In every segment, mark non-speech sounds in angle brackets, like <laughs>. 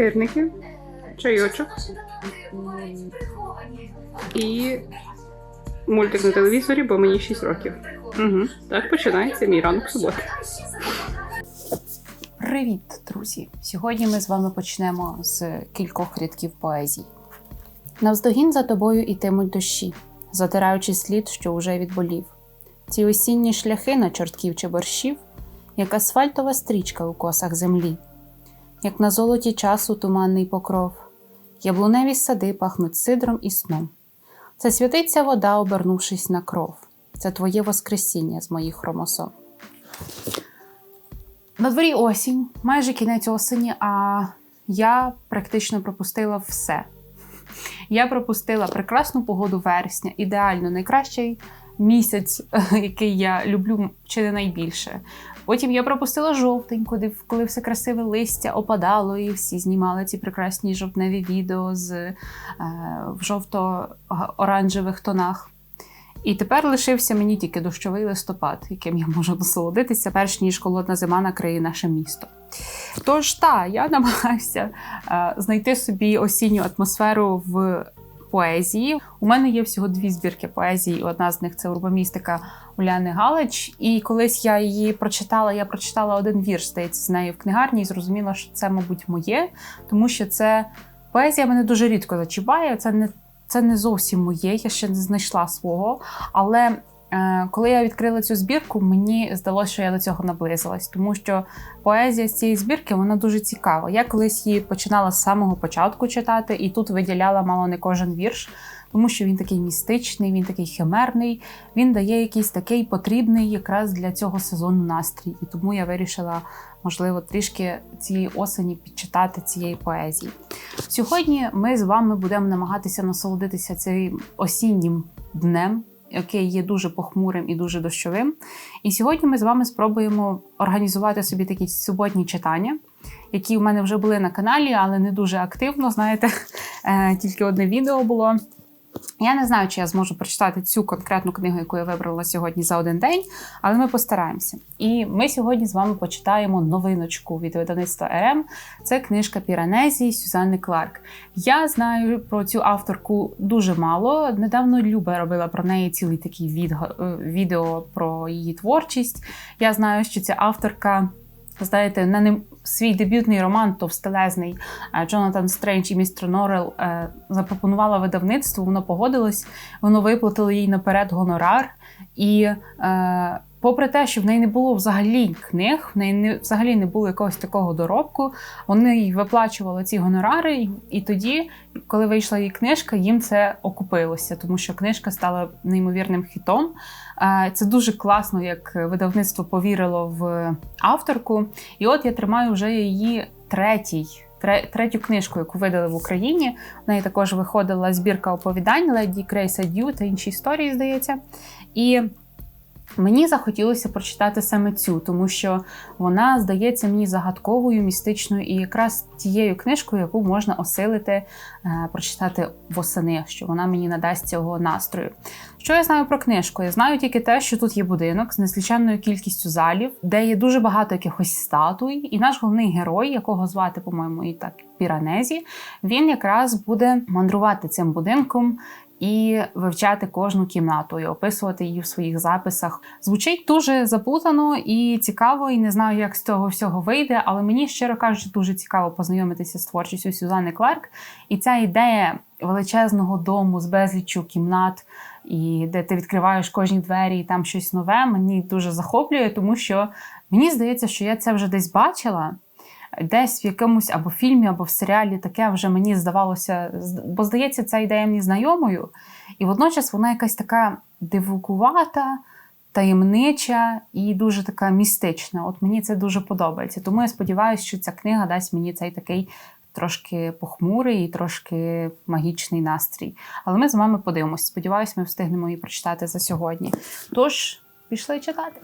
сирники, чайочок і мультик на телевізорі, бо мені 6 років. Угу. Так починається мій ранок суботи. Привіт, друзі! Сьогодні ми з вами почнемо з кількох рядків поезії. Навздогін за тобою ітимуть дощі, затираючи слід, що уже відболів. Ці осінні шляхи на чортків чи борщів, як асфальтова стрічка у косах землі, як на золоті часу туманний покров, яблуневі сади пахнуть сидром і сном. Це святиться вода, обернувшись на кров. Це твоє воскресіння з моїх хромосом. На дворі осінь, майже кінець осені, а я практично пропустила все. Я пропустила прекрасну погоду вересня, ідеально найкращий місяць, <laughs> який я люблю чи не найбільше. Потім я пропустила жовтень, коли, коли все красиве листя опадало, і всі знімали ці прекрасні жовтневі відео з е, в жовто-оранжевих тонах. І тепер лишився мені тільки дощовий листопад, яким я можу насолодитися, перш ніж холодна зима накриє наше місто. Тож та, я намагаюся е, знайти собі осінню атмосферу в поезії. У мене є всього дві збірки поезії. Одна з них це урбаністика Уляни Галич. І колись я її прочитала, я прочитала один вірш, здається, з нею в книгарні, і зрозуміла, що це, мабуть, моє, тому що це поезія мене дуже рідко зачіпає. Це не це не зовсім моє, я ще не знайшла свого. Але коли я відкрила цю збірку, мені здалося, що я до цього наблизилась, тому що поезія з цієї збірки вона дуже цікава. Я колись її починала з самого початку читати, і тут виділяла мало не кожен вірш. Тому що він такий містичний, він такий химерний, він дає якийсь такий потрібний якраз для цього сезону настрій. І тому я вирішила, можливо, трішки цієї осені підчитати цієї поезії. Сьогодні ми з вами будемо намагатися насолодитися цим осіннім днем, який є дуже похмурим і дуже дощовим. І сьогодні ми з вами спробуємо організувати собі такі суботні читання, які в мене вже були на каналі, але не дуже активно. Знаєте, <laughs> е, тільки одне відео було. Я не знаю, чи я зможу прочитати цю конкретну книгу, яку я вибрала сьогодні за один день, але ми постараємося. І ми сьогодні з вами почитаємо новиночку від видавництва РМ. Це книжка Піранезії Сюзанни Кларк. Я знаю про цю авторку дуже мало. Недавно Люба робила про неї цілий такий відео про її творчість. Я знаю, що ця авторка. Знаєте, на ним свій дебютний роман товстелезний Джонатан Стрендж і містер Норрел е, запропонувала видавництву, воно погодилось, воно виплатило їй наперед гонорар. І е, попри те, що в неї не було взагалі книг, в неї не взагалі не було якогось такого доробку, вони їй виплачували ці гонорари, і, тоді, коли вийшла її книжка, їм це окупилося, тому що книжка стала неймовірним хітом. Це дуже класно, як видавництво повірило в авторку. І от я тримаю вже її третій. Третю книжку, яку видали в Україні. В неї також виходила збірка оповідань Леді Крейса Дю та інші історії, здається. І Мені захотілося прочитати саме цю, тому що вона здається мені загадковою, містичною і якраз тією книжкою, яку можна осилити, е, прочитати восени, що вона мені надасть цього настрою. Що я знаю про книжку? Я знаю тільки те, що тут є будинок з незліченною кількістю залів, де є дуже багато якихось статуй, і наш головний герой, якого звати, по-моєму, і так Піранезі, він якраз буде мандрувати цим будинком і вивчати кожну кімнату і описувати її в своїх записах. Звучить дуже заплутано і цікаво, і не знаю, як з цього всього вийде, але мені, щиро кажучи, дуже цікаво познайомитися з творчістю Сюзанни Кларк. І ця ідея величезного дому з безліччю кімнат. І де ти відкриваєш кожні двері, і там щось нове, мені дуже захоплює, тому що мені здається, що я це вже десь бачила десь в якомусь або фільмі, або в серіалі таке вже мені здавалося, бо здається, ця ідея мені знайомою, і водночас вона якась така дивукувата, таємнича і дуже така містична. От мені це дуже подобається. Тому я сподіваюся, що ця книга дасть мені цей такий. Трошки похмурий і трошки магічний настрій. Але ми з вами подивимося. Сподіваюсь, ми встигнемо її прочитати за сьогодні. Тож, пішли читати.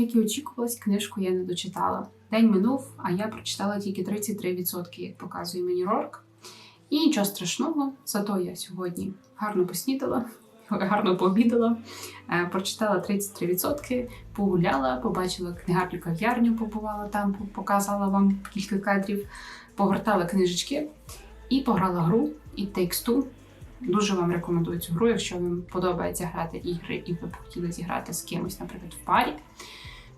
Як і очікувалось, книжку я не дочитала. День минув, а я прочитала тільки 33%, як показує мені Рорк. І нічого страшного, зато я сьогодні гарно поснідала, <laughs> гарно пообідала, е, прочитала 33%, погуляла, побачила книгарню кав'ярню, побувала там, показала вам кілька кадрів, погортала книжечки і пограла гру It Takes Two. Дуже вам рекомендую цю гру, якщо вам подобається грати ігри і ви б хотіли зіграти з кимось, наприклад, в парі.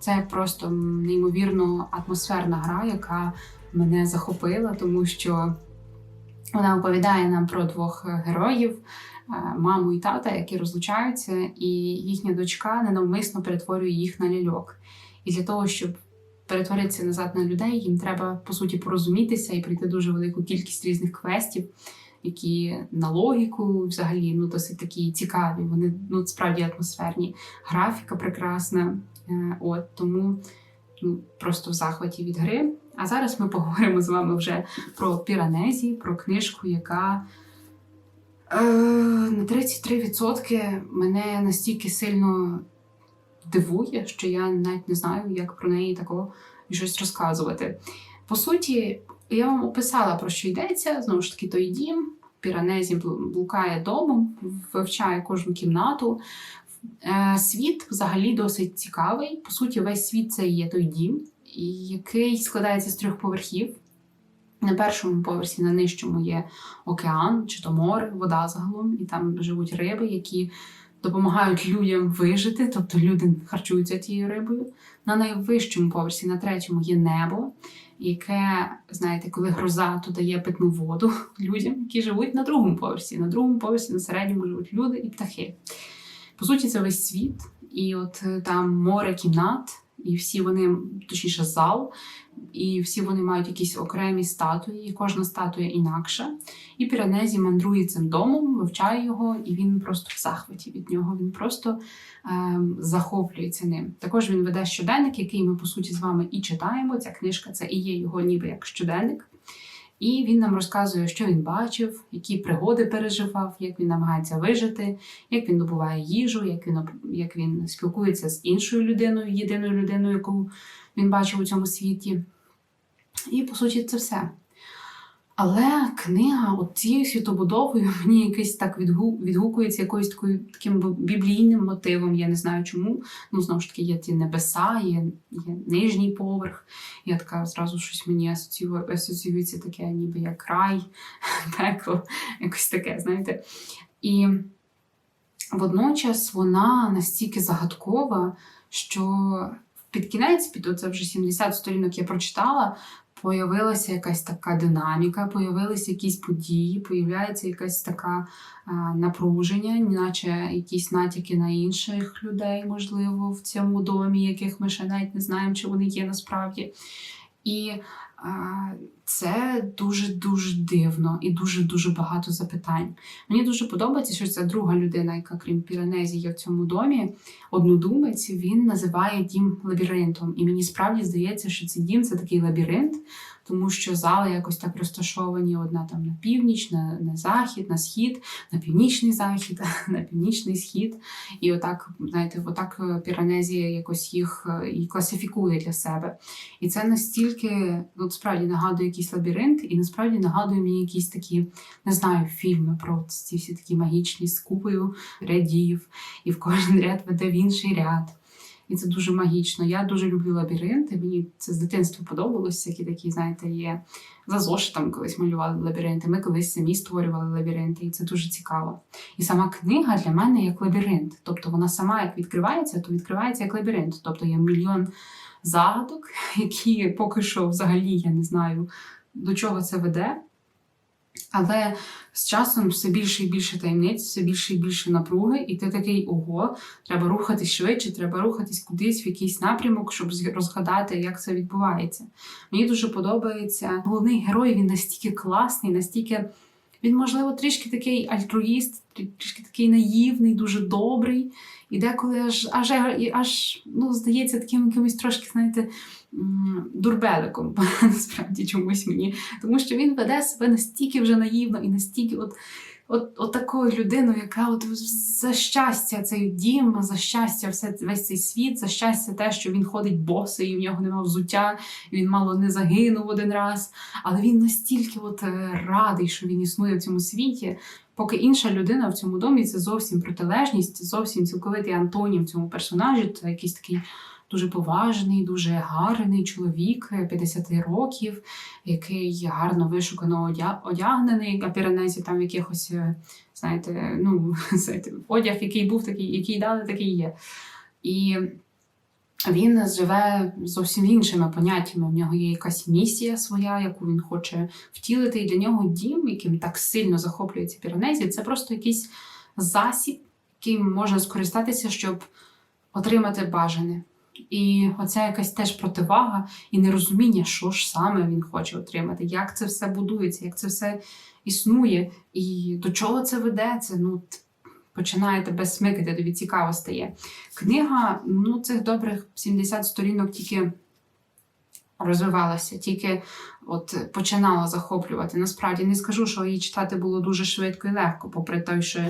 Це просто неймовірно атмосферна гра, яка мене захопила, тому що вона оповідає нам про двох героїв, е, маму і тата, які розлучаються, і їхня дочка ненавмисно перетворює їх на ляльок. І для того, щоб перетворитися назад на людей, їм треба по суті порозумітися і пройти дуже велику кількість різних квестів, які на логіку взагалі ну досить такі цікаві. Вони ну справді атмосферні. Графіка прекрасна. Е, От тому ну, просто в захваті від гри. А зараз ми поговоримо з вами вже про Піранезі, про книжку, яка е, на 33% мене настільки сильно дивує, що я навіть не знаю, як про неї такого щось розказувати. По суті, я вам описала, про що йдеться. Знову ж таки, той дім. Піранезі блукає домом, вивчає кожну кімнату. Е, Світ взагалі досить цікавий. По суті, весь світ це є той дім, який складається з трьох поверхів. На першому поверсі, на нижчому є океан чи то море, вода загалом, і там живуть риби, які допомагають людям вижити, тобто люди харчуються тією рибою. На найвищому поверсі, на третьому, є небо, яке, знаєте, коли гроза, то дає питну воду <laughs> людям, які живуть на другому поверсі. На другому поверсі на середньому живуть люди і птахи. По суті, це весь світ, і от е, там море кімнат, і всі вони, точніше, зал, і всі вони мають якісь окремі статуї, і кожна статуя інакша. І Піранезі мандрує цим домом, вивчає його, і він просто в захваті від нього. Він просто ем, захоплюється ним. Також він веде щоденник, який ми по суті з вами і читаємо. Ця книжка це і є його ніби як щоденник. І він нам розказує, що він бачив, які пригоди переживав, як він намагається вижити, як він добуває їжу, як він, як він спілкується з іншою людиною, єдиною людиною, яку він бачив у цьому світі. І по суті, це все. Але книга от цією світобудовою <laughs> мені якось так відгу... відгукується якоюсь такою таким біблійним мотивом. Я не знаю чому. Ну, знову ж таки, є ті небеса, є, є нижній поверх. Я така зразу щось мені асоціює, асоціюється таке, ніби як рай, <laughs> пекло, якось таке, знаєте. І водночас вона настільки загадкова, що під кінець, під оце вже 70 сторінок я прочитала, появилася якась така динаміка, появилися якісь події, появляється якась така а, напруження, наче якісь натяки на інших людей, можливо, в цьому домі, яких ми ще навіть не знаємо, чи вони є насправді. І це дуже дуже дивно і дуже дуже багато запитань. Мені дуже подобається, що ця друга людина, яка крім Піранезі є в цьому домі, однодумець, він називає дім лабіринтом. І мені справді здається, що цей дім це такий лабіринт, тому що зали якось так розташовані: одна там на північ, на, на захід, на схід, на північний захід, <laughs> на північний схід. І отак, знаєте, отак е, Піранезі якось їх е, і класифікує для себе. І це настільки, ну, справді нагадує якийсь лабіринт, і насправді нагадує мені якісь такі, не знаю, фільми про ці всі такі магічні з купою рядів, і в кожен ряд веде в інший ряд. І це дуже магічно. Я дуже люблю лабіринти. Мені це з дитинства подобалося. Які такі, знаєте, є за зошитом колись малювали лабіринти. Ми колись самі створювали лабіринти, і це дуже цікаво. І сама книга для мене як лабіринт. Тобто вона сама як відкривається, то відкривається як лабіринт. Тобто є мільйон загадок, <laughs> які поки що взагалі я не знаю до чого це веде. Але з часом все більше і більше таємниць, все більше і більше напруги, і ти такий ого, треба рухатись швидше, треба рухатись кудись в якийсь напрямок, щоб розгадати, як це відбувається. Мені дуже подобається головний герой. Він настільки класний, настільки він, можливо, трішки такий альтруїст, трішки такий наївний, дуже добрий. І деколи аж аж, аж ну, здається таким якимось трошки, знаєте, дурбеликом, <laughs> насправді чомусь мені. Тому що він веде себе настільки вже наївно і настільки от. от, от такою людиною, яка от за щастя цей дім, за щастя, все, весь цей світ, за щастя, те, що він ходить босий, і в нього немає взуття, і він мало не загинув один раз. Але він настільки от е, радий, що він існує в цьому світі. Поки інша людина в цьому домі це зовсім протилежність, зовсім цілковитий антонім цьому персонажі. Це якийсь такий дуже поважний, дуже гарний чоловік е, 50 років, який гарно вишукано одягнений, а Піранезі там якихось, е, знаєте, ну, <laughs> знаєте, одяг, який був такий, який дали, такий є. І він живе зовсім іншими поняттями. В нього є якась місія своя, яку він хоче втілити. І для нього дім, яким так сильно захоплюється Піранезі, це просто якийсь засіб, яким можна скористатися, щоб отримати бажане. І оця якась теж противага і нерозуміння, що ж саме він хоче отримати, як це все будується, як це все існує, і до чого це веде. Це ну починає тебе смикати, тобі цікаво стає. Книга, ну, цих добрих 70 сторінок тільки розвивалася, тільки от починала захоплювати. Насправді не скажу, що її читати було дуже швидко і легко, попри той, що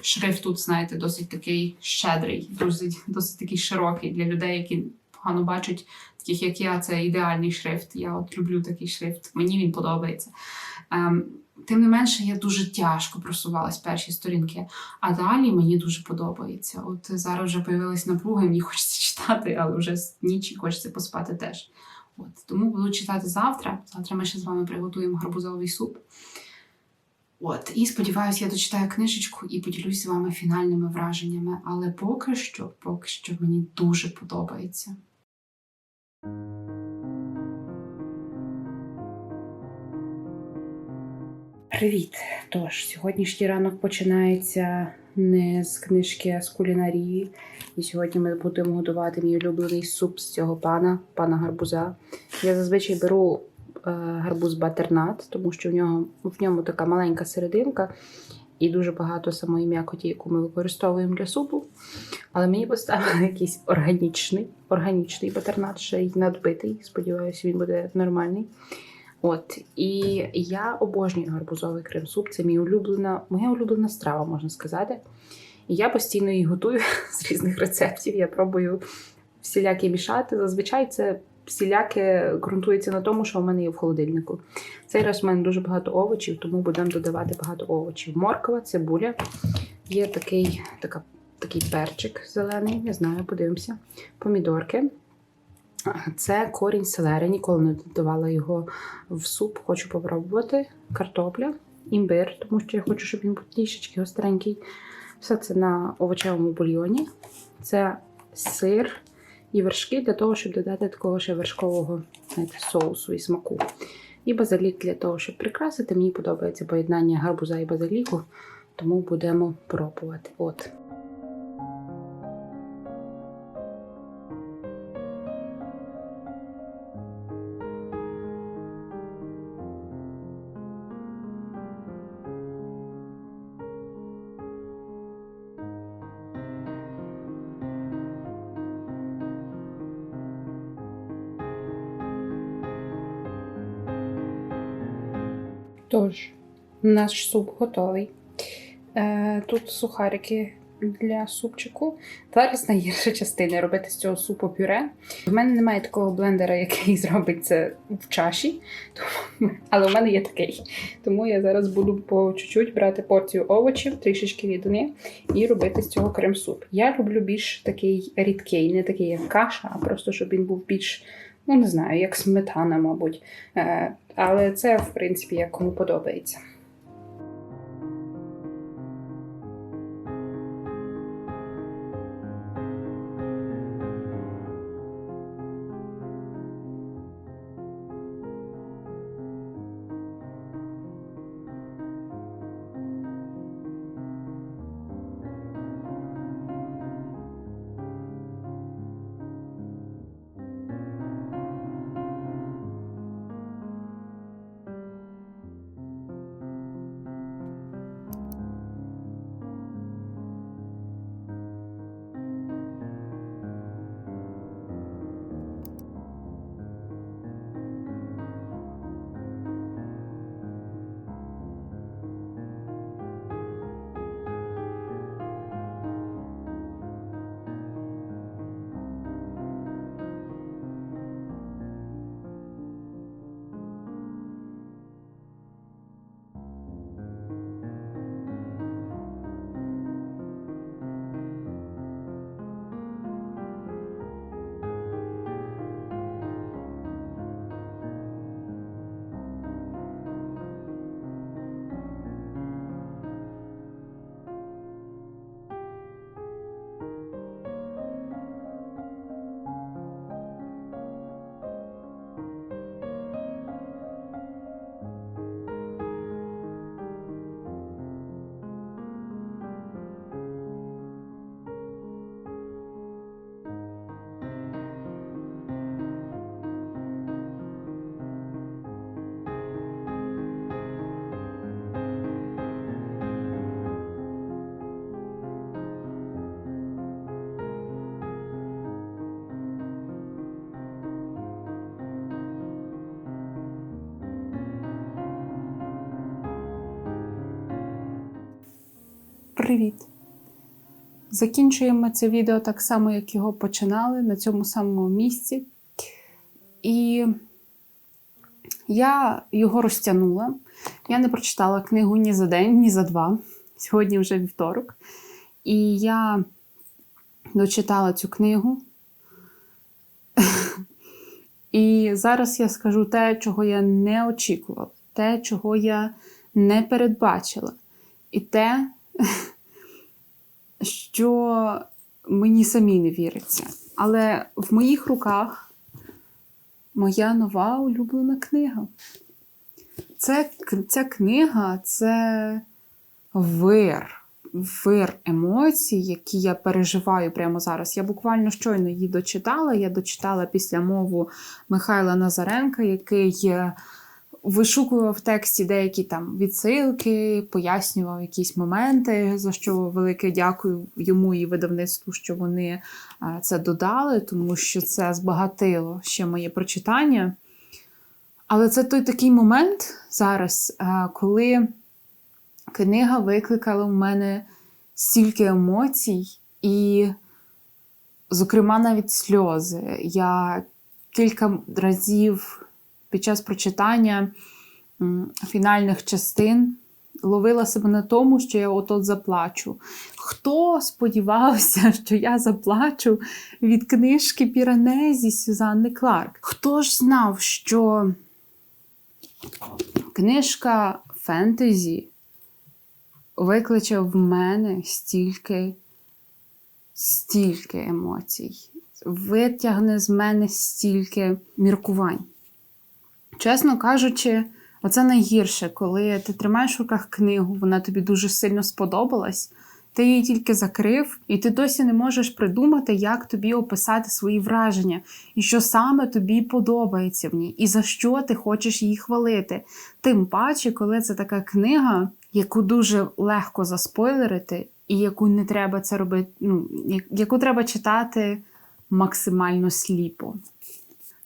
шрифт тут, знаєте, досить такий щедрий, досить, досить такий широкий для людей, які погано бачать, таких як я, це ідеальний шрифт. Я от люблю такий шрифт, мені він подобається. Ем, тим не менше, я дуже тяжко просувалась перші сторінки, а далі мені дуже подобається. От зараз вже появилась напруга, мені <laughs> хочеться читати, але вже ніч і хочеться поспати теж. От, тому буду читати завтра. Завтра ми ще з вами приготуємо гарбузовий суп. От, і сподіваюся, я дочитаю книжечку і поділюсь з вами фінальними враженнями. Але поки що, поки що мені дуже подобається. Привіт! Тож, сьогоднішній ранок починається не з книжки, а з кулінарії. І сьогодні ми будемо готувати мій улюблений суп з цього пана, пана гарбуза. Я зазвичай беру е, гарбуз батернат, тому що в нього в ньому така маленька серединка і дуже багато самої м'якоті, яку ми використовуємо для супу. Але мені поставили <laughs> якийсь органічний, органічний батернат, ще й надбитий. Сподіваюся, він буде нормальний. От, і я обожнюю гарбузовий крем-суп. Це мій улюблена, моя улюблена страва, можна сказати. І я постійно її готую <laughs> з різних рецептів. Я пробую всілякі мішати. Зазвичай це всіляке ґрунтується на тому, що в мене є в холодильнику. Цей раз в мене дуже багато овочів, тому будемо додавати багато овочів. Морква, цибуля. Є такий, така, такий перчик зелений, не знаю, подивимося. Помідорки. Це корінь селери, ніколи не додавала його в суп, хочу попробувати. Картопля, імбир, тому що я хочу, щоб він був трішечки гостренький. Все це на овочевому бульйоні. Це сир і вершки для того, щоб додати такого ще вершкового знаєте, соусу і смаку. І базилік для того, щоб прикрасити. Мені подобається поєднання гарбуза і базиліку, тому будемо пробувати. От. Тож, наш суп готовий. Е, тут сухарики для супчику. Зараз найгірша частина робити з цього супу пюре. В мене немає такого блендера, який <laughs> зробить це в чаші, тому... але в мене є такий. Тому я зараз буду по чуть-чуть брати порцію овочів, трішечки рідини, і робити з цього крем-суп. Я люблю більш такий рідкий, не такий як каша, а просто щоб він був більш. Ну, не знаю, як сметана, мабуть. Е, але це, в принципі, як кому подобається. Привіт! Закінчуємо це відео так само, як його починали, на цьому самому місці. І я його розтягнула. Я не прочитала книгу ні за день, ні за два. Сьогодні вже вівторок. І я дочитала цю книгу. І зараз я скажу те, чого я не очікувала, те, чого я не передбачила. І те, що мені самі не віриться. Але в моїх руках моя нова улюблена книга. Це, ця книга це вир, вир емоцій, які я переживаю прямо зараз. Я буквально щойно її дочитала. Я дочитала після мову Михайла Назаренка, який е, вишукував в тексті деякі там відсилки, пояснював якісь моменти, за що велике дякую йому і видавництву, що вони е, це додали, тому що це збагатило ще моє прочитання. Але це той такий момент зараз, е, коли книга викликала в мене стільки емоцій, і, зокрема, навіть сльози. Я кілька разів під час прочитання фінальних частин ловила себе на тому, що я от-от заплачу. Хто сподівався, <laughs> що я заплачу від книжки Піранезі Сюзанни Кларк? Хто ж знав, що книжка фентезі викличе в мене стільки, стільки емоцій, витягне з мене стільки міркувань. Чесно кажучи, оце найгірше, коли ти тримаєш в руках книгу, вона тобі дуже сильно сподобалась. Ти її тільки закрив, і ти досі не можеш придумати, як тобі описати свої враження, і що саме тобі подобається в ній, і за що ти хочеш її хвалити. Тим паче, коли це така книга, яку дуже легко заспойлерити, і яку не треба це робити, ну, яку треба читати максимально сліпо.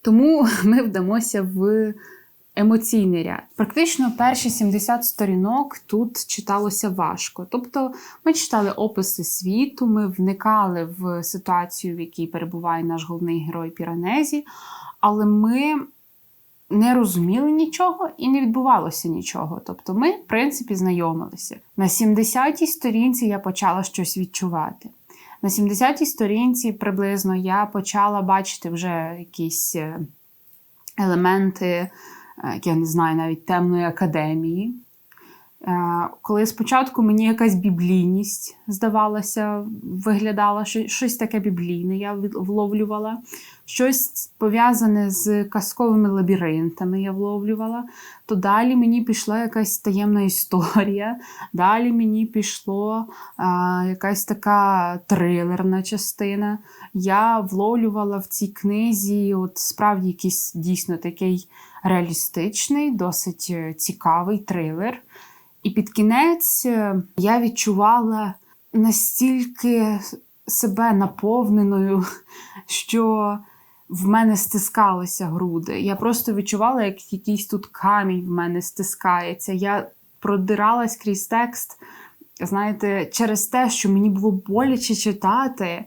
Тому <laughs> ми вдамося в емоційний ряд. Практично перші 70 сторінок тут читалося важко. Тобто ми читали описи світу, ми вникали в ситуацію, в якій перебуває наш головний герой Піранезі, але ми не розуміли нічого і не відбувалося нічого. Тобто ми, в принципі, знайомилися. На 70-й сторінці я почала щось відчувати. На 70-й сторінці приблизно я почала бачити вже якісь е, елементи, е, я не знаю, навіть темної академії. Е, Коли спочатку мені якась біблійність здавалася, виглядала щось таке біблійне, я вловлювала, щось пов'язане з казковими лабіринтами я вловлювала, то далі мені пішла якась таємна історія, далі мені пішло а, якась така трилерна частина. Я вловлювала в цій книзі от справді якийсь дійсно такий реалістичний, досить е, цікавий трилер. І під кінець е, я відчувала настільки себе наповненою, <laughs> що в мене стискалися груди. Я просто відчувала, як якийсь тут камінь в мене стискається. Я продиралась крізь текст, знаєте, через те, що мені було боляче читати.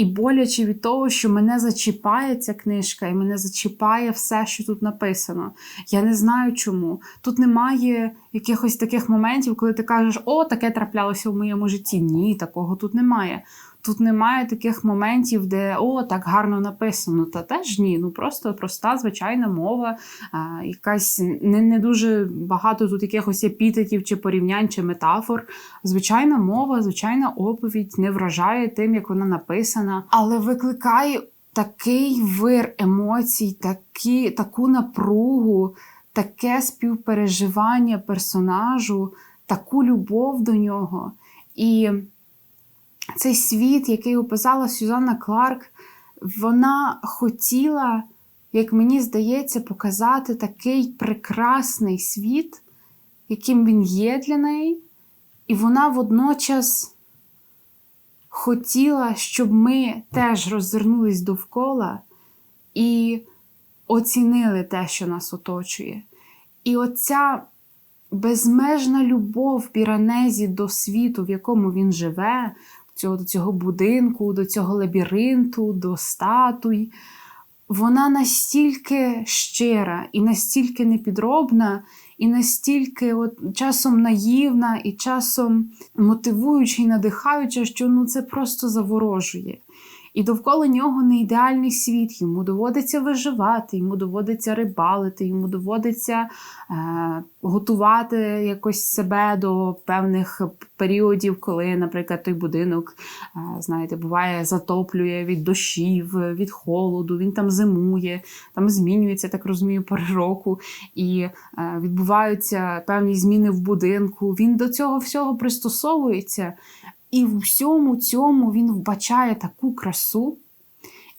І боляче від того, що мене зачіпає ця книжка, і мене зачіпає все, що тут написано. Я не знаю чому. Тут немає якихось таких моментів, коли ти кажеш, о, таке траплялося в моєму житті. Ні, такого тут немає. Тут немає таких моментів, де о, так гарно написано. Та теж ні. Ну просто проста, звичайна мова, а, якась не, не дуже багато тут якихось епітетів чи порівнянь, чи метафор. Звичайна мова, звичайна оповідь не вражає тим, як вона написана, але викликає такий вир емоцій, такі, таку напругу, таке співпереживання персонажу, таку любов до нього. І цей світ, який описала Сюзанна Кларк, вона хотіла, як мені здається, показати такий прекрасний світ, яким він є для неї. І вона водночас хотіла, щоб ми теж роззирнулись довкола і оцінили те, що нас оточує. І оця безмежна любов Піранезі до світу, в якому він живе, цього, до цього будинку, до цього лабіринту, до статуй. Вона настільки щира і настільки непідробна, і настільки от, часом наївна, і часом мотивуюча і надихаюча, що ну, це просто заворожує. І довкола нього не ідеальний світ. Йому доводиться виживати, йому доводиться рибалити, йому доводиться е, готувати якось себе до певних періодів, коли, наприклад, той будинок, е, знаєте, буває, затоплює від дощів, від холоду, він там зимує, там змінюється, так розумію, пори року, і е, відбуваються певні зміни в будинку. Він до цього всього пристосовується. І в всьому цьому він вбачає таку красу,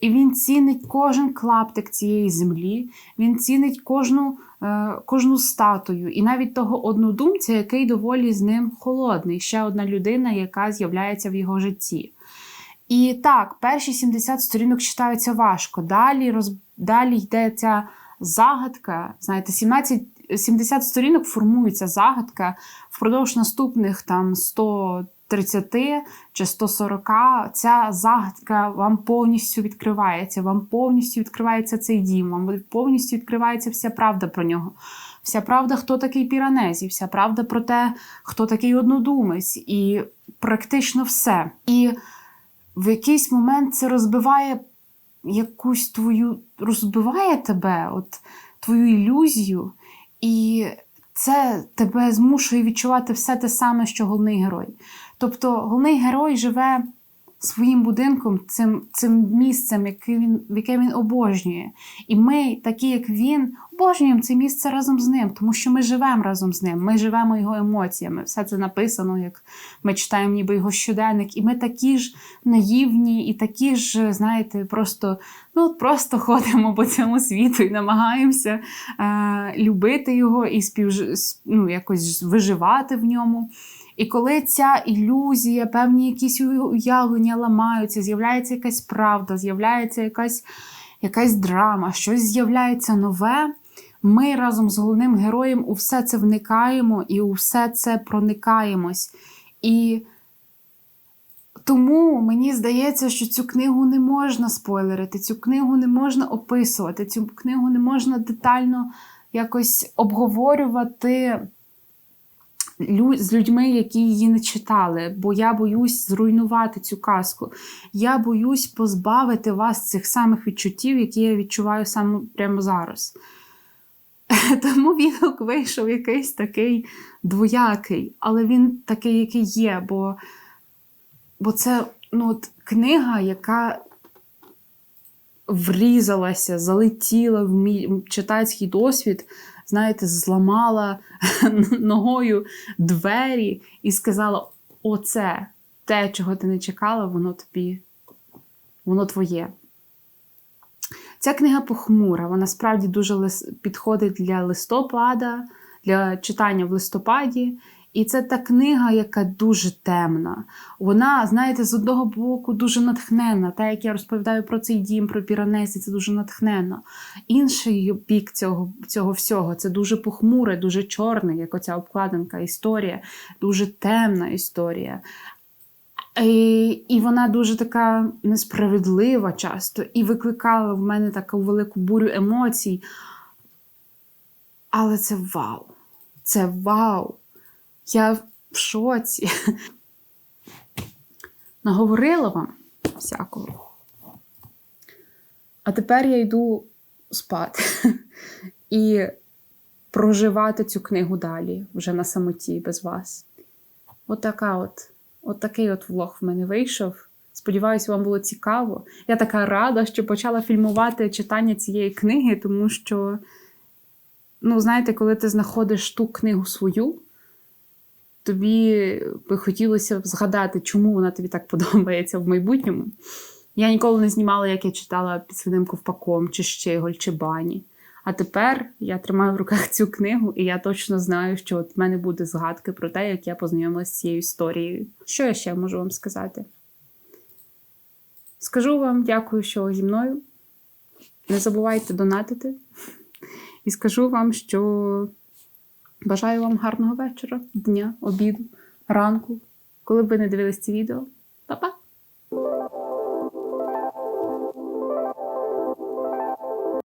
і він цінить кожен клаптик цієї землі, він цінить кожну, е, кожну статую, і навіть того однодумця, який доволі з ним холодний, ще одна людина, яка з'являється в його житті. І так, перші 70 сторінок читаються важко. Далі, роз... Далі йде ця загадка. Знаєте, 17, 70 сторінок формується загадка впродовж наступних там 100 30 чи 140, ця загадка вам повністю відкривається, вам повністю відкривається цей дім, вам повністю відкривається вся правда про нього. Вся правда, хто такий Піранезі, вся правда про те, хто такий однодумець, і практично все. І в якийсь момент це розбиває якусь твою, розбиває тебе, от твою ілюзію, і це тебе змушує відчувати все те саме, що головний герой. Тобто головний герой живе своїм будинком, цим цим місцем, яке він, яке він обожнює. І ми, такі як він, обожнюємо це місце разом з ним, тому що ми живемо разом з ним, ми живемо його емоціями. Все це написано, як ми читаємо ніби його щоденник. І ми такі ж наївні, і такі ж, знаєте, просто ну, просто ходимо по цьому світу і намагаємося е, любити його і спів, ну, якось виживати в ньому. І коли ця ілюзія, певні якісь уявлення ламаються, з'являється якась правда, з'являється якась якась драма, щось з'являється нове, ми разом з головним героєм у все це вникаємо і у все це проникаємось. І тому мені здається, що цю книгу не можна спойлерити, цю книгу не можна описувати, цю книгу не можна детально якось обговорювати з людьми, які її не читали, бо я боюсь зруйнувати цю казку. Я боюсь позбавити вас цих самих відчуттів, які я відчуваю саме прямо зараз. <laughs> Тому відгук вийшов якийсь такий двоякий, але він такий, який є, бо бо це ну, от, книга, яка врізалася, залетіла в мій читацький досвід знаєте, зламала <laughs> ногою двері і сказала: оце те, чого ти не чекала, воно тобі, воно твоє. Ця книга похмура, вона справді дуже підходить для листопада, для читання в листопаді. І це та книга, яка дуже темна. Вона, знаєте, з одного боку дуже натхненна. Та, як я розповідаю про цей дім, про Піранесі, це дуже натхненно. Інший бік цього цього всього це дуже похмуре, дуже чорне, як оця обкладинка історія, дуже темна історія. І і вона дуже така несправедлива часто і викликала в мене таку велику бурю емоцій. Але це вау! Це вау! Я в шоці. Наговорила вам всякого. А тепер я йду спати і проживати цю книгу далі, вже на самоті без вас. Отака от, от такий от влог в мене вийшов. Сподіваюсь, вам було цікаво. Я така рада, що почала фільмувати читання цієї книги, тому що, ну, знаєте, коли ти знаходиш ту книгу свою тобі би хотілося згадати, чому вона тобі так подобається в майбутньому. Я ніколи не знімала, як я читала під свиним ковпаком, чи Щеголь, чи бані. А тепер я тримаю в руках цю книгу, і я точно знаю, що от в мене буде згадки про те, як я познайомилася з цією історією. Що я ще можу вам сказати? Скажу вам дякую, що зі мною. Не забувайте донатити. І скажу вам, що Бажаю вам гарного вечора, дня, обіду, ранку, коли б ви не дивились ці відео. Па-па!